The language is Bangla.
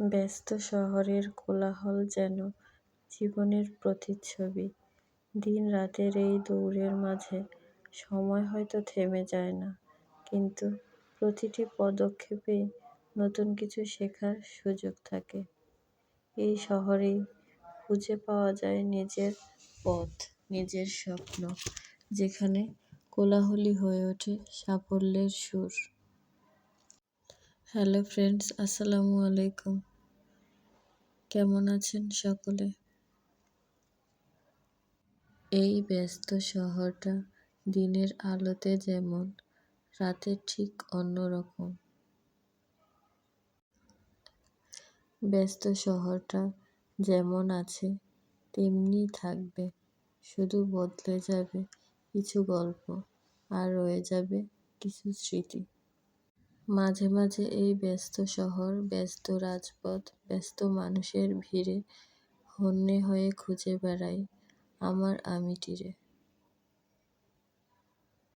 ব্যস্ত শহরের কোলাহল যেন জীবনের প্রতিচ্ছবি। দিন-রাতের এই দৌড়ের মাঝে সময় হয়তো থেমে যায় না, কিন্তু প্রতিটি পদক্ষেপেই নতুন কিছু শেখার সুযোগ থাকে। এই শহরেই খুঁজে পাওয়া যায় নিজের পথ, নিজের স্বপ্ন, যেখানে কোলাহলই হয়ে ওঠে সাফল্যের সুর। হ্যালো ফ্রেন্ডস, আসসালামু আলাইকুম। কেমন আছেন সকলে? এই ব্যস্ত শহরটা দিনের আলোতে যেমন, রাতে ঠিক অন্যরকম। ব্যস্ত শহরটা যেমন আছে তেমনি থাকবে, শুধু বদলে যাবে কিছু গল্প, আর রয়ে যাবে কিছু স্মৃতি। মাঝে মাঝে এই ব্যস্ত শহর, ব্যস্ত রাজপথ, ব্যস্ত মানুষের ভিড়ে হন্যে হয়ে খুঁজে বেড়াই আমার আমিটিরে।